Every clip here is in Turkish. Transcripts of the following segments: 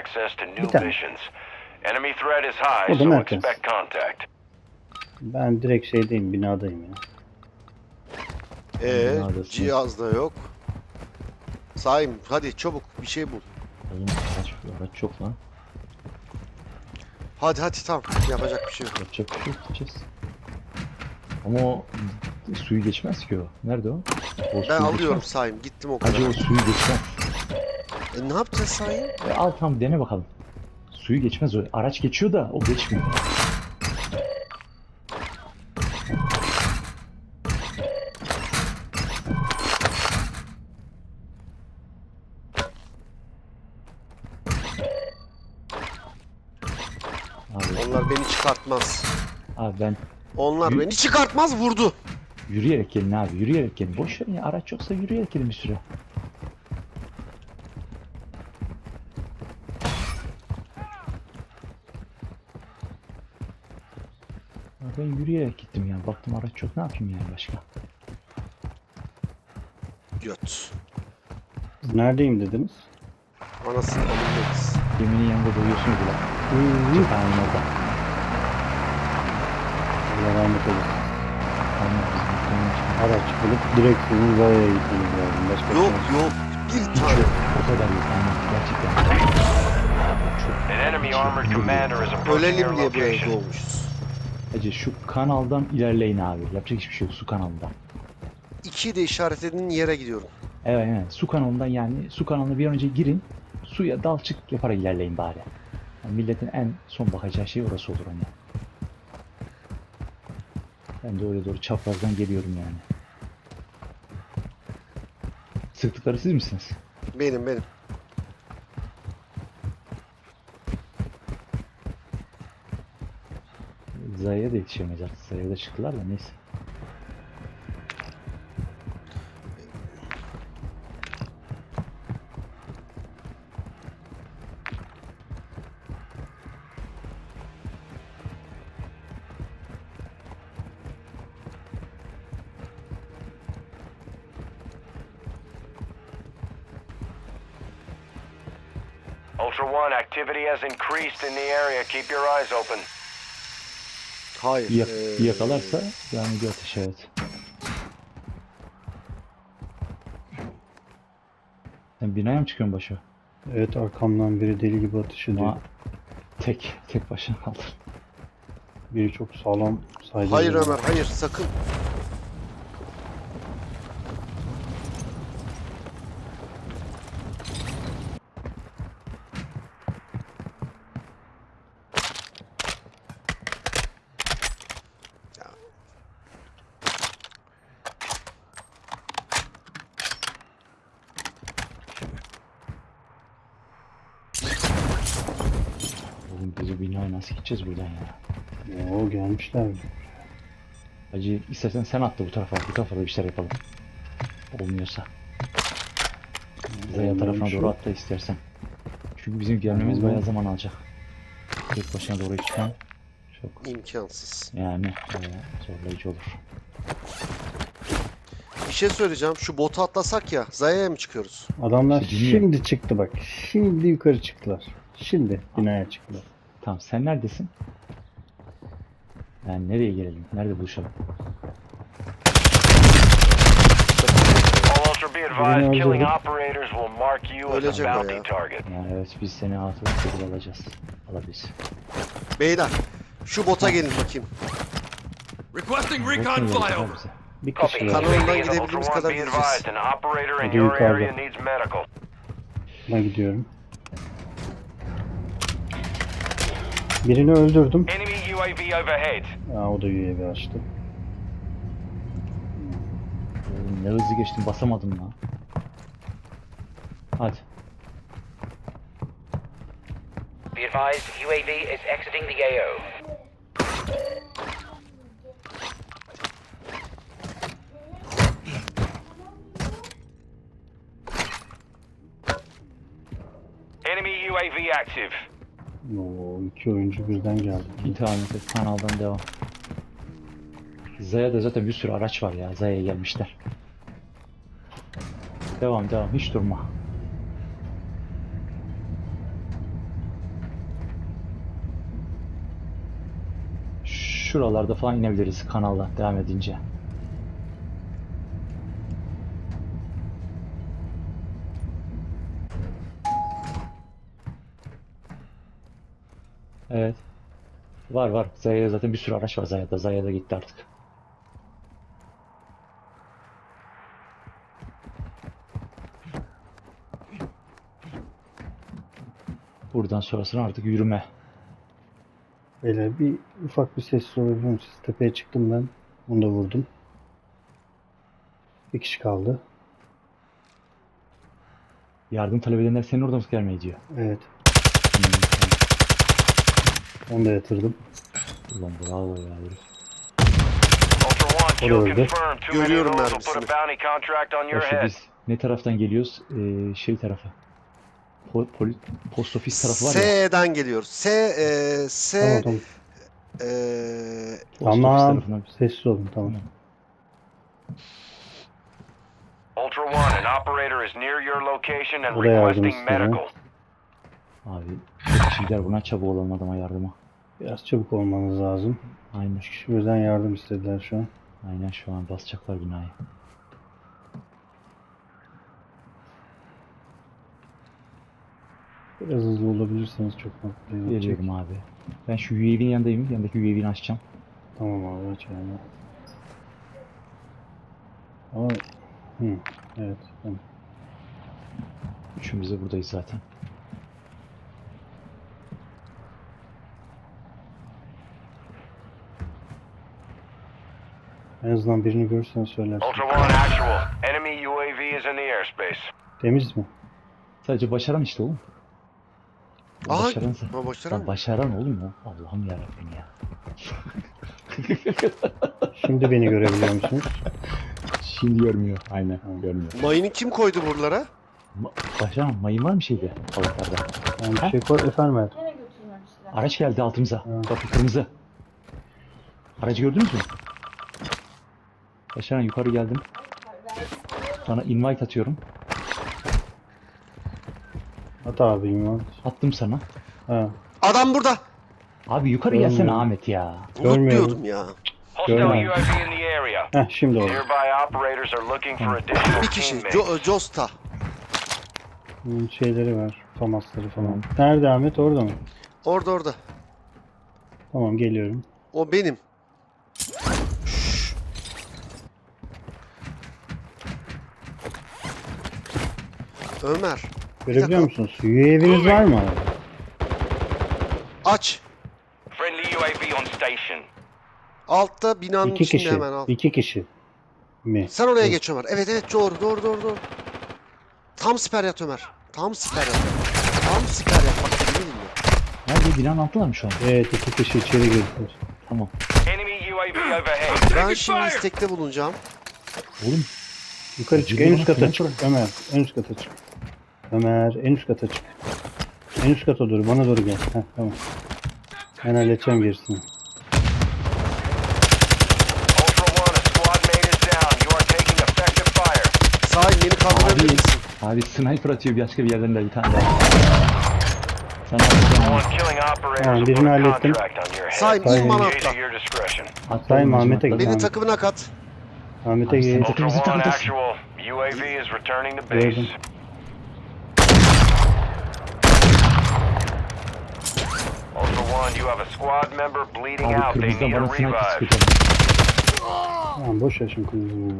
access to new tane. missions. Enemy threat is high, so merkez. expect contact. Ben direkt şeydeyim, binadayım ya. Ee, Neredesin? cihaz da yok. Saim hadi çabuk bir şey bul. Oğlum araç, araç çok lan. Hadi hadi tamam yapacak bir şey yok. Yapacak bir şey yok gideceğiz. Ama o suyu geçmez ki o. Nerede o? o Ben suyu alıyorum geçmez. Saim gittim o kadar. Hacı o suyu geçmez. E, ne yapacağız Saim? E, al tamam dene bakalım. Suyu geçmez o. Araç geçiyor da o geçmiyor. Abi, Onlar beni çıkartmaz. abi ben Onlar Yürü. beni çıkartmaz vurdu. yürüyerek gelin abi yürüyerek gelin. Boş verin ya araç yoksa yürüyerek gelin bir süre. Yürüyerek gittim yani. Baktım araç yok. Ne yapayım yani başka? Göt. Neredeyim dediniz? Anasını alındayız. Geminin yanında doyuyorsun bile. Cephanenin orada. Allah rahmet eylesin. Aynen bizim muhtemelen çıkan- Araç bulup direkt Zaya'ya gitmeniz lazım. Başka Yok şey yok bir tane. O kadar yok. Aynen. Gerçekten. Çok. An enemy armored commander is approaching your Ölelim diye buraya location. doğmuşuz. Hacı şu kanaldan ilerleyin abi. Yapacak hiçbir şey yok. Su kanalından. İkiyi de işaret edin yere gidiyorum. Evet evet. Su kanalından yani su kanalına bir an önce girin. Suya dal çık yaparak ilerleyin bari. Yani milletin en son bakacağı şey orası olur hani. Ben de oraya doğru çaprazdan geliyorum yani. Sıktıkları siz misiniz? Benim benim. Zaya'ya da çıktılar da neyse. Ultra One, activity has increased in the area. Keep your eyes open. Hayır. Yak- ee, yakalarsa yani bir ateş evet. Sen binaya mı çıkıyorsun başa? Evet arkamdan biri deli gibi atış ediyor. Ama tek, tek başına kaldı. Biri çok sağlam saydı. Hayır Ömer hayır sakın. Ya, Oğlum biz bu binaya nasıl gideceğiz buradan ya? Oo gelmişler. Hacı istersen sen atla bu tarafa, bu tarafa da bir şeyler yapalım. Olmuyorsa. Zaya tarafına doğru mu? atla istersen. Çünkü bizim gelmemiz bayağı zaman alacak. Tek başına doğru çıkan çok imkansız. yani zorlayıcı olur. Bir şey söyleyeceğim. Şu botu atlasak ya. Zaya'ya mı çıkıyoruz? Adamlar İşte dinliyorum. şimdi çıktı bak. Şimdi yukarı çıktılar. Şimdi binaya çıktılar. Tamam sen neredesin? Yani nereye gelelim? Nerede buluşalım? All Ultra be advised, Birini killing öldürdüm. operators will mark you as Ölecek a o bounty ya. target. Yani evet biz seni altı alacağız. Alabiliriz. Beyler şu bota gelin bakayım. Requesting Bakın recon yolda flyover. bize. Bir Copy. kişi var. Kanalından gidebildiğimiz kadar gideceğiz. Hadi yukarıda. area needs medical. Ben gidiyorum. Birini öldürdüm. Enemy UAV overhead. Aa, o da UAV açtı. Oğlum ne hızlı geçtim basamadım lan. Hadi. Be advised, UAV is exiting the AO. Enemy UAV active. İki oyuncu birden geldi. İnternet et kanaldan devam. Zaya'da zaten bir sürü araç var ya. Zaya'ya gelmişler. Devam devam hiç durma. Şuralarda falan inebiliriz kanalda devam edince. Evet. Var var. Zaya'da zaten bir sürü araç var Zaya'da. Zaya'da gitti artık. Buradan sonrasını artık yürüme. Beyler bir ufak bir sessiz olabilir misiniz? Tepeye çıktım ben. Onu da vurdum. Bir kişi kaldı. Yardım talep edenler senin orada mı gelmeyi diyor. Evet. Hmm, Onu da yatırdım. Ulan bravo ya. herif. Many of Görüyorum mermisini. Başka biz ne taraftan geliyoruz? Ee, şey tarafı. Po, poli- post ofis tarafı var ya. S'den geliyoruz. S, e, S, Tamam tamam. e, Post ofis Tamam. tarafından. Sessiz olun tamam. Ultra One, an operator is near your location and Buraya requesting medical. Abi çok buna çabuk olalım adama yardıma. Biraz çabuk olmanız lazım. Aynen. Üç kişi birden yardım istediler şu an. Aynen şu an basacaklar binayı. Biraz hızlı olabilirseniz çok mutlu olacak. Geliyorum abi. Ben şu UAV'nin yanındayım. Yanındaki UAV'ni açacağım. Tamam abi aç yani. Ama hı, evet tamam. Üçümüz de buradayız zaten. En azından birini görürsen söylersin. Ultra One, actual. Enemy UAV is in the airspace. Temiz mi? Sadece başaran işte oğlum. O Aha, başaran sen. ha, başaran Lan mı? başaran oğlum o. Allah'ım yarabbim ya. Şimdi beni görebiliyor musunuz? Şimdi görmüyor. Aynen görmüyor. Mayını kim koydu buralara? Ma- başaran mayın var mı şeyde? Balıklarda. Yani bir şey koy efendim evet. Nereye götürmemişler? Araç geldi altımıza. Ha. Bakın kırmızı. Aracı gördünüz mü? Başaran yukarı geldim. Sana invite atıyorum. At abi iman. Attım sana. Ha. Adam burada. Abi yukarı Görmüyorum. gelsene Ahmet ya. Görmüyorum. Ya. Hostile Görmem. UAV in the area. Heh şimdi oldu. Nearby operators are looking for additional Bir kişi. teammates. Jo- Josta. Bunun şeyleri var. Famasları falan. Nerede Ahmet? Orada mı? Orada orada. Tamam geliyorum. O benim. Ömer. Görebiliyor musunuz? UAV'niz var mı? Aç. Friendly UAV on station. Altta binanın İki içinde kişi. hemen al. İki kişi mi? Sen oraya geç Ömer. Evet evet doğru doğru doğru doğru. Tam siper yat Ömer. Tam siper yat. Tam siper yat. Bak beni dinle. Nerede binanın altındalar mı şu an? Evet iki kişi içeri girdiler. Tamam. Enemy UAV overhead. Ben şimdi istekte bulunacağım. Oğlum Yukarı çık. En üst kata çık. Ömer. En üst kata çık. Ömer. En üst kata çık. En üst kata doğru. Bana doğru gel. Heh, tamam. Ben halledeceğim gerisini. Sahil beni kaldırabilir Abi. misin? abi sniper atıyor başka bir yerden de bir tane daha. Sana atacağım. Tamam, birini hallettim. Sahil. in bana Engage atla. at your discretion. Atlayın Ahmet'e git. Beni takımına kat. Ahmet'e Abi, Ultra One, actual. UAV is returning to Gördüm. Ultra One, you have a squad member bleeding Abi out. They kırmızıdan need a bana revive. sıkacağım. Tamam boş ver şimdi kırmızı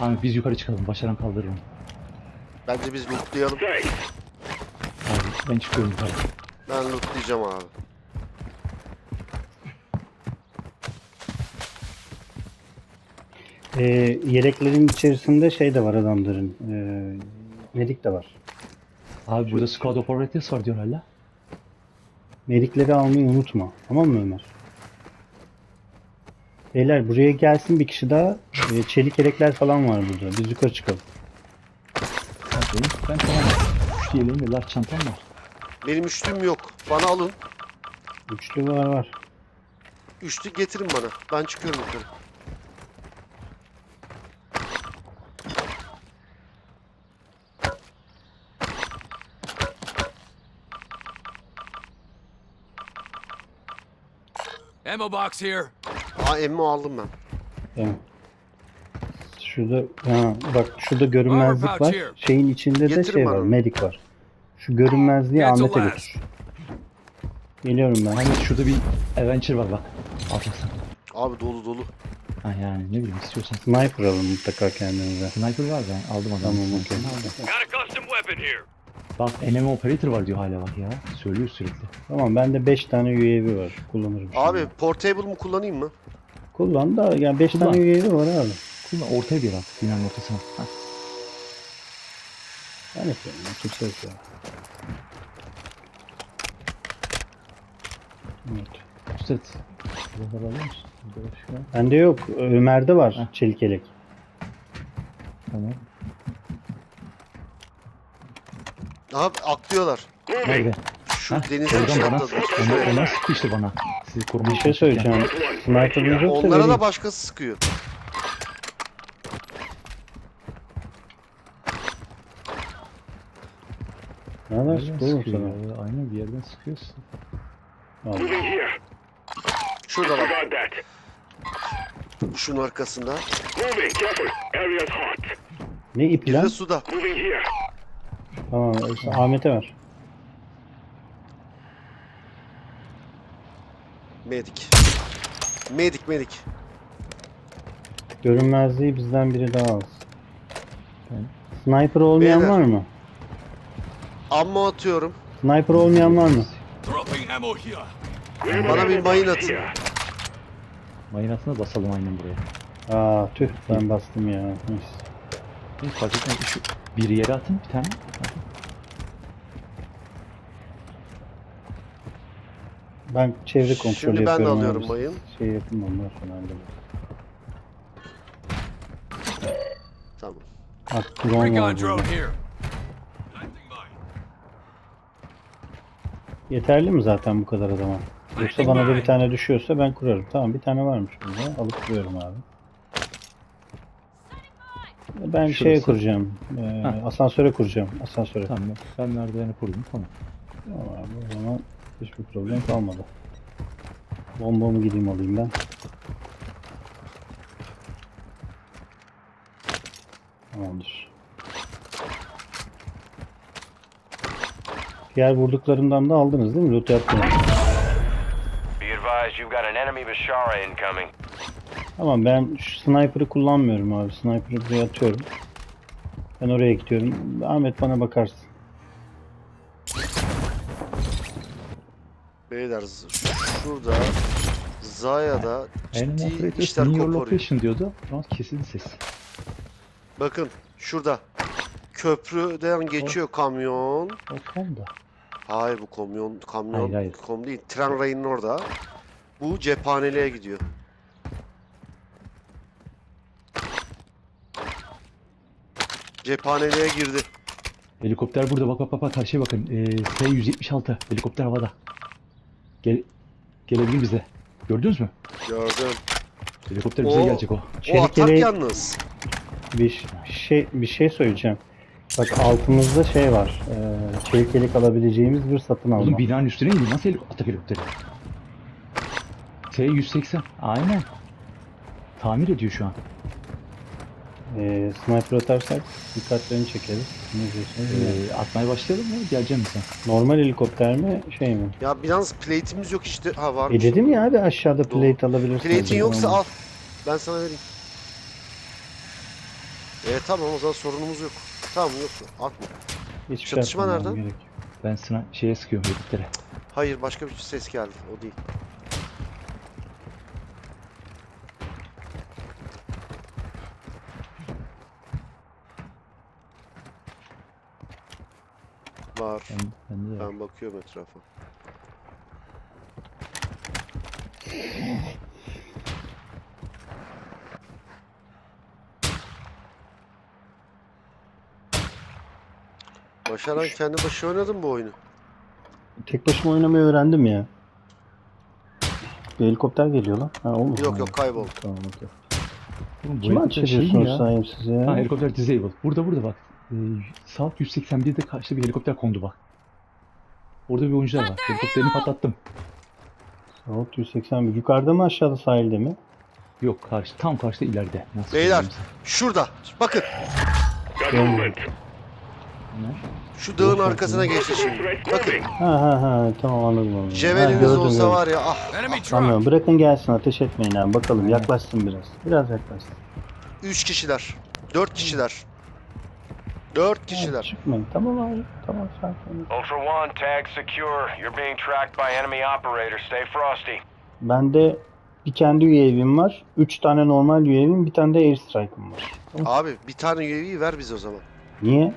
Ahmet biz yukarı çıkalım. Başaran kaldırırım. Bence biz lootlayalım. Abi ben çıkıyorum yukarı. Ben lootlayacağım abi. Ee, yeleklerin içerisinde şey de var adamların. Ee, medik de var. Abi burada squad operators var diyor hala. Medikleri almayı unutma. Tamam mı Ömer? Beyler buraya gelsin bir kişi daha. Ee, çelik yelekler falan var burada. Biz yukarı çıkalım. Abi benim, ben tamam. Şu yeleğim ve large çantam var. Benim üçlüm yok. Bana alın. Üçlü var var. Üçlü getirin bana. Ben çıkıyorum yukarı. Ammo box here. Aa emmi aldım ben. Tamam. Şurada ha, bak şurada görünmezlik var. Şeyin içinde de Getirin şey var. Medik var. Şu görünmezliği Cancel Ahmet'e last. götür. Geliyorum ben. Ahmet şurada bir adventure var bak. Alacaksın. Abi dolu dolu. Ha yani ne bileyim istiyorsan. Sniper alın mutlaka kendinize. Sniper var ben aldım adamı. Tamam okey. Got a custom weapon here. Bak enemy operator var diyor hala bak ya. Söylüyor sürekli. Tamam bende 5 tane UAV var. Kullanırım. şimdi. Abi portable mı kullanayım mı? Kullan da yani 5 Kullan. tane UAV var abi. Kullan ortaya bir at. Binanın ortasına. Ha. Ben yapıyorum. ya, Kimse yok ya. Evet. Başka. Bende yok. Ömer'de var Heh. çelik yelek. Tamam. Abi atlıyorlar. Nerede? Şu Ha, denize oradan bana, atladılar. ona, işte bana. Sizi Bir şey sıktı yani. söyleyeceğim. Sniper'ınız yoksa Onlara vereyim. da başkası sıkıyor. Nereden Nereden sıktı oğlum sıkıyor sana? ya? Aynen bir yerden sıkıyorsun. Vallahi. Here. Şurada bak. That. Şunun arkasında. Moving. Careful. Area's hot. Ne ip Bir lan? de suda. Moving here. Tamam işte Ahmet'e ver. Medik. Medik medik. Görünmezliği bizden biri daha az. Ben- Sniper olmayan Beyler. var mı? Amma atıyorum. Sniper olmayan var mı? Dropping ammo here. Bana bir mayın atın. Mayın altına basalım aynen buraya. Aa tüh ben bastım ya. Neyse. Hiç fark etmez. Şu bir yere atın bir tane. Ben çevre kontrolü Şimdi ben de yapıyorum. alıyorum abi. mayın. Şey yapın ondan sonra hallederim. Tamam. Bak drone var burada. Yeterli mi zaten bu kadar adama? Yoksa bana da bir tane düşüyorsa ben kurarım. Tamam bir tane varmış bunda. Alıp kuruyorum abi. Ben şeye Şurası. kuracağım. Ee, Ha. asansöre kuracağım. Asansöre. Tamam ben merdivene kurdum tamam. Tamam abi o zaman hiçbir problem kalmadı. Bombamı gideyim alayım ben. Tamamdır. Diğer vurduklarımdan da aldınız değil mi? Loot yaptınız. Be advised, you've got an enemy Bashara incoming. Tamam ben şu sniper'ı kullanmıyorum abi. Sniper'ı buraya atıyorum. Ben oraya gidiyorum. Ahmet bana bakarsın. Beyler şurada Zaya'da Enemy ciddi operator işler in your koparıyor. location diyordu. Ama kesildi ses. Bakın şurada. Köprüden geçiyor kamyon. O tam da. Hayır bu kamyon kamyon Hayır, hayır. kom değil. Tren rayının orada. Bu cephaneliğe gidiyor. Cephaneliğe girdi. Helikopter burada bak bak bak bak karşıya bakın. Ee, S-176 helikopter havada. Gel gelebilir bize. Gördünüz mü? Gördüm. Helikopter bize O- gelecek o. O Çelik atak yeleği- yalnız. Bir, şey bir şey söyleyeceğim. Bak altımızda şey var. Ee, çelik yelek alabileceğimiz bir satın alma. Oğlum binanın üstüne indi. Nasıl helik atak helikopteri? T-180. Aynen. Tamir ediyor şu an. Ee, sniper atarsak dikkatlerini çekeriz. Ne diyorsunuz? Ee, atmaya başlayalım mı? Geleceğim mi sen? Normal helikopter mi şey mi? Ya yalnız plate'imiz yok işte. Ha var. E dedim ya abi aşağıda plate alabilirsin. Plate'in yoksa al. Ben sana vereyim. E tamam o zaman sorunumuz yok. Tamam yok. Atma. Hiçbir Çatışma atmamam nereden? gerek yok. Ben sana şeye sıkıyorum helikoptere. Hayır başka bir ses geldi. O değil. Var. Ben, ben de Ben bakıyorum etrafa. Başaran kendi başı oynadın bu oyunu. Tek başıma oynamayı öğrendim ya. Bir helikopter geliyor lan. Ha, o mu? Yok yok kayboldu. Tamam bu Kim şey ediyorsunuz ya? sahipsiz ya? Ha helikopter disable. Burada burada bak. Ee, saat 181'de karşıda bir helikopter kondu bak. Orada bir oyuncular var. Helikopterini patlattım. South 181. Yukarıda mı aşağıda sahilde mi? Yok karşı tam karşıda ileride. Nasıl Beyler söyleyeyim şurada. Bakın. Ömer? şu dağın arkasına geçti şimdi. Bakın Ha ha ha tamam anladım onu. Ha, Ceveliniz gördüm, olsa gördüm. var ya ah. Enemy truck. Tamam bırakın gelsin ateş etmeyin abi bakalım yaklaşsın biraz. Biraz yaklaşsın. 3 kişiler. 4 kişiler. 4 kişiler. Çıkmayın tamam abi tamam sakin ol. Ultra One, tag secure. You're being tracked by enemy operators. Stay frosty. Bende bir kendi UAV'm var. 3 tane normal UAV'm bir tane de airstrike'ım var. Abi bir tane UAV ver bize o zaman. Niye?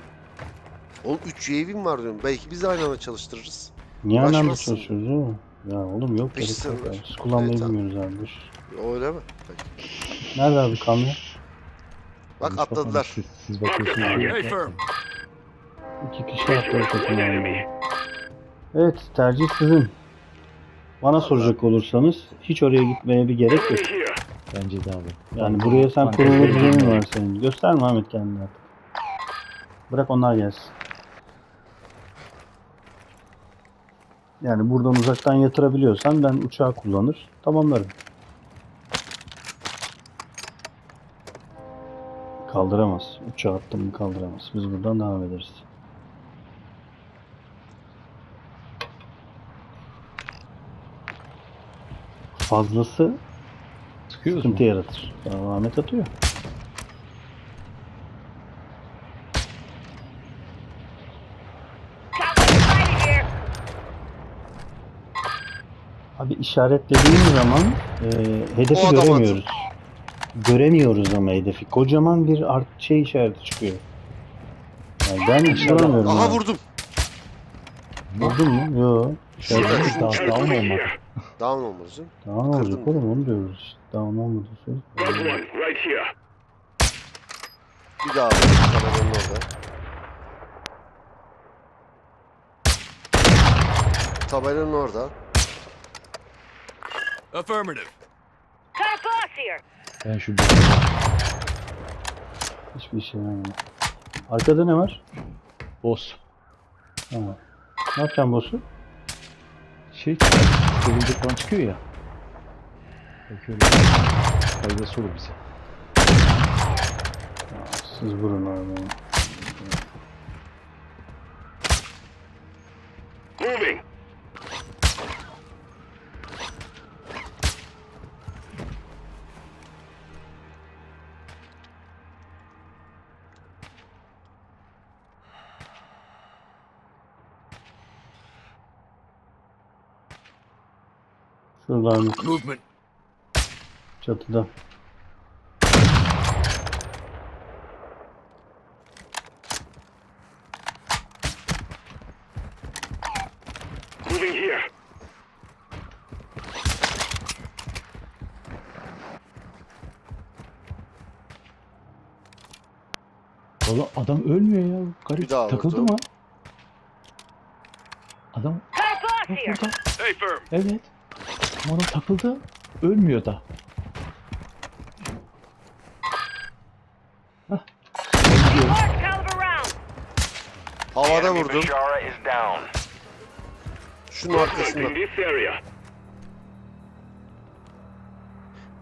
Oğlum 3 UAV'm var diyorum. Belki biz de aynı anda çalıştırırız. Niye aynı anda Uğraşmazsın. çalışıyoruz değil mi? Ya oğlum yok Beş gerek yok. abi. Biz kullanmayı Evet, tamam. bilmiyoruz abi. Öyle mi? Peki. Nerede abi kamyon? Bak bakmayın, atladılar. Siz, siz bakıyorsunuz. Hey, firm. İki kişi atladı takım yani. Evet tercih sizin. Bana soracak olursanız hiç oraya gitmeye bir gerek yok. Bence de abi. Yani buraya sen kurulu düzenin var senin. Gösterme Ahmet kendini artık. Bırak onlar gelsin. Yani buradan uzaktan yatırabiliyorsan ben uçağı kullanır tamamlarım. Kaldıramaz. Uçağı attım kaldıramaz. Biz buradan devam ederiz. Fazlası Sıkıyoruz mu? sıkıntı yaratır. Ya, Ahmet atıyor. Abi işaretlediğim zaman e, hedefi göremiyoruz. Göremiyoruz ama hedefi. Kocaman bir art şey işareti çıkıyor. Yani ben vuramıyorum. Aha abi. vurdum. Vurdun mu? Yok. Şurada. Daha, daha mı olmadı? Down olmalısın. Tamam olacak Kırdım. oğlum onu diyoruz. Tamam olmadı söz. Got one right here. Bir daha vurdum. Tabelanın orada. Tabelanın orada. Affirmative. Ben şu Hiçbir şey yaramıyor. Arkada ne var? boss Tamam. Ne yapacağım boss'u? şey sevince falan çıkıyor ya. Öyle faydası olur bize. Siz vurun abi. Şurada abi Movement. çatıda. Moving here. Valla adam ölmüyor ya. Garip Bir daha takıldı vurdu. mı? Adam Bak burada. Hey, firm. Evet. Adam takıldı. Ölmüyor da. Hah. Havada vurdum. Şunun arkasında.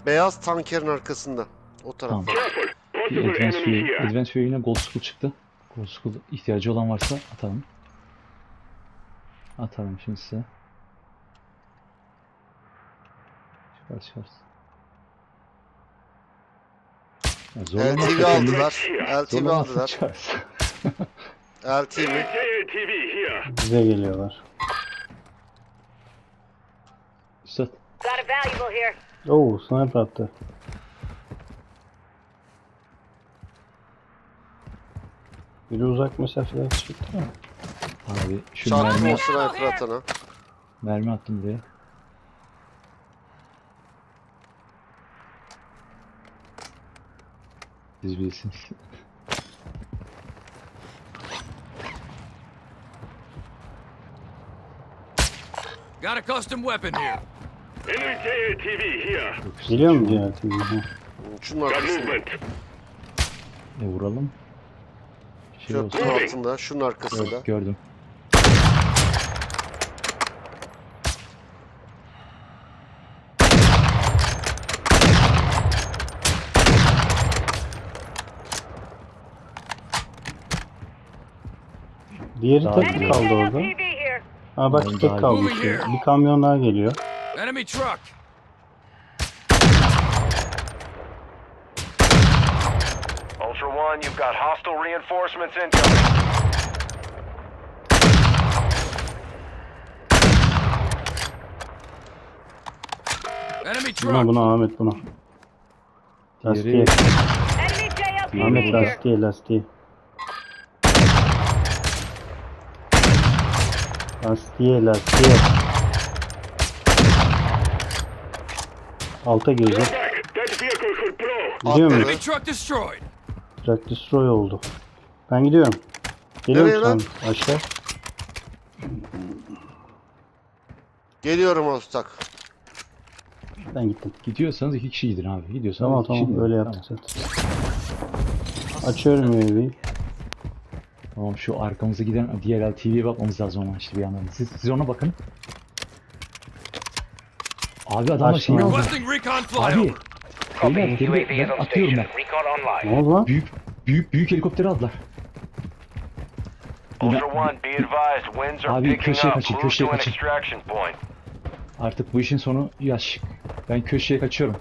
Beyaz tankerin arkasında. O tarafta. Tamam. Bir Advance. Advance View'ine Gold School çıktı. Gold School ihtiyacı olan varsa atalım. Atalım şimdi size. Ya zorlamazsa LTV aldılar. LTV aldılar. LTV. Bize geliyorlar. Üstad. Got a valuable here. Oo sniper attı. Biri uzak mesafeden çıktı mı? Abi şu Çarptım mermi, sniper atana. mermi attım buraya. Siz bilirsiniz. Got a custom weapon here. Enemy JLTV here. Geliyor mu diğer TV? Ha. Şunun Got arkasında. movement. E vuralım. Şey olsun. Köprünün altında. Şunun arkasında. Evet, gördüm. Diğeri Daha tek mi kaldı orada? Ha bak Daha tek. Moving here. Bir kamyon daha geliyor. Enemy truck. Ultra One, you've got hostile reinforcements incoming. Enemy Buna truck. buna Ahmet buna. Lastiğe. Ahmet lastiğe lastiğe. Lastiğe lastiğe. Alta blow. Gidiyor mu? Enemy truck destroyed. Track destroy oldu. Ben gidiyorum. Geliyorum Nereye lan? sen aşağı. Geliyorum ortak. Ben gittim. Gidiyorsanız iki kişi gidin abi. Gidiyorsanız Tamam iki kişi tamam gidin. öyle yaptık zaten. Açıyorum UAV'yi. Tamam şu arkamıza giden DLL TV'ye bakmamız lazım ama işte bir yandan. Siz, siz ona bakın. Abi adamlar Açtım şeyi abi. Beyler geri ben atıyorum ben. Ne oldu lan? Büyük büyük büyük helikopteri aldılar. Abi, köşeye kaçın, köşeye kaçın. Artık bu işin sonu yaş. Ben köşeye kaçıyorum.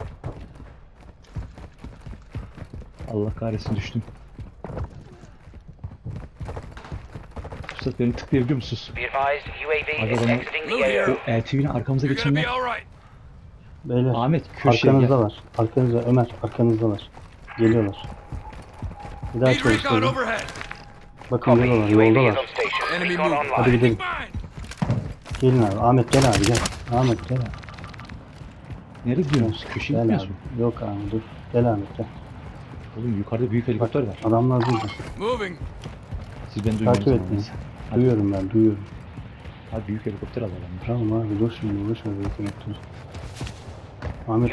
Allah kahretsin düştüm. Üstad beni tıklayabiliyor musunuz? AO. O LTV'nin arkamıza geçenler. Beyler. Ahmet köşeye Arkanızda gel. var. Arkanızda Ömer arkanızdalar. Geliyorlar. Bir daha çalıştırın. Bakın on yoldalar. Hadi gidelim. Gelin abi. Ahmet gel abi gel. Ahmet gel abi. Nereye gidiyorsunuz? Köşeye Gel gitmiyoruz abi. Yok abi dur. Gel Ahmet gel. Oğlum yukarıda büyük helikopter var. adamlar burada. Siz beni Takip duymuyorsunuz. etmeyin. Duyuyorum ben duyuyorum. Abi büyük helikopter al adamlar. Tamam abi dur şimdi boş ver bekle Ahmet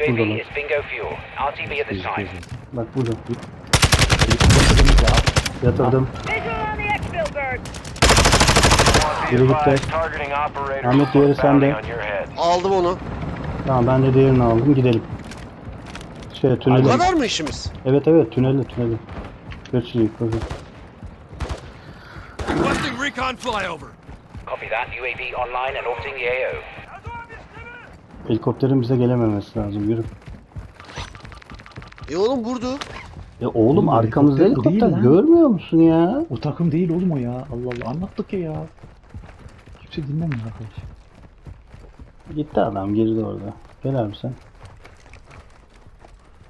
this time. Bak burada. Helikopter. Yatırdım. Biri gitti. Ahmet, diğeri sende. Aldım onu. Tamam ben de diğerini aldım gidelim. Şey Bu tüneli. kadar mı işimiz? Evet evet tüneli tüneli. Götürüyor kozu. Recon flyover. Copy that. UAV online and orbiting the AO. Helikopterin bize gelememesi lazım yürü. E oğlum vurdu. Ya oğlum Oğlum, arkamızda helikopter helikopter değil lan. görmüyor musun ya? O takım değil oğlum o ya. Allah Allah anlattık ya ya. Kimse dinlemiyor arkadaş. Gitti adam girdi orada. Gel abi sen.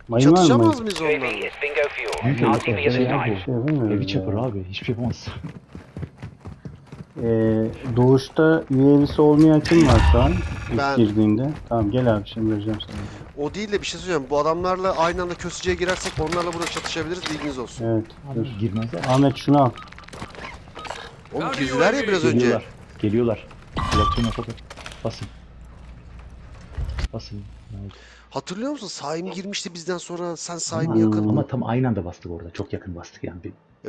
Mayın var mı? Çatışamaz mayın? mıyız UAV onlarla? is bingo fuel. Büyük helikopter this ya time. bu. Şey yapamıyoruz Heavy ya. chopper abi. Hiçbir şey yapamaz. Ee, doğuşta UAV'si olmayan kim var şu an? İlk Ben. girdiğinde. Tamam gel abi şimdi vereceğim sana. O değil de bir şey söyleyeceğim. Bu adamlarla aynı anda kösücüye girersek onlarla burada çatışabiliriz. Bilginiz olsun. Evet. Dur. Abi girmezler. Ahmet şunu al. Oğlum girdiler ya biraz önce. Geliyorlar. Geliyorlar. Reaksiyon yapalım. Basın. Basın. Hatırlıyor musun? Saim girmişti bizden sonra. Sen Saim'i Hmm. yakaladın. Ama tam aynı anda bastık orada. Çok yakın bastık yani. Bir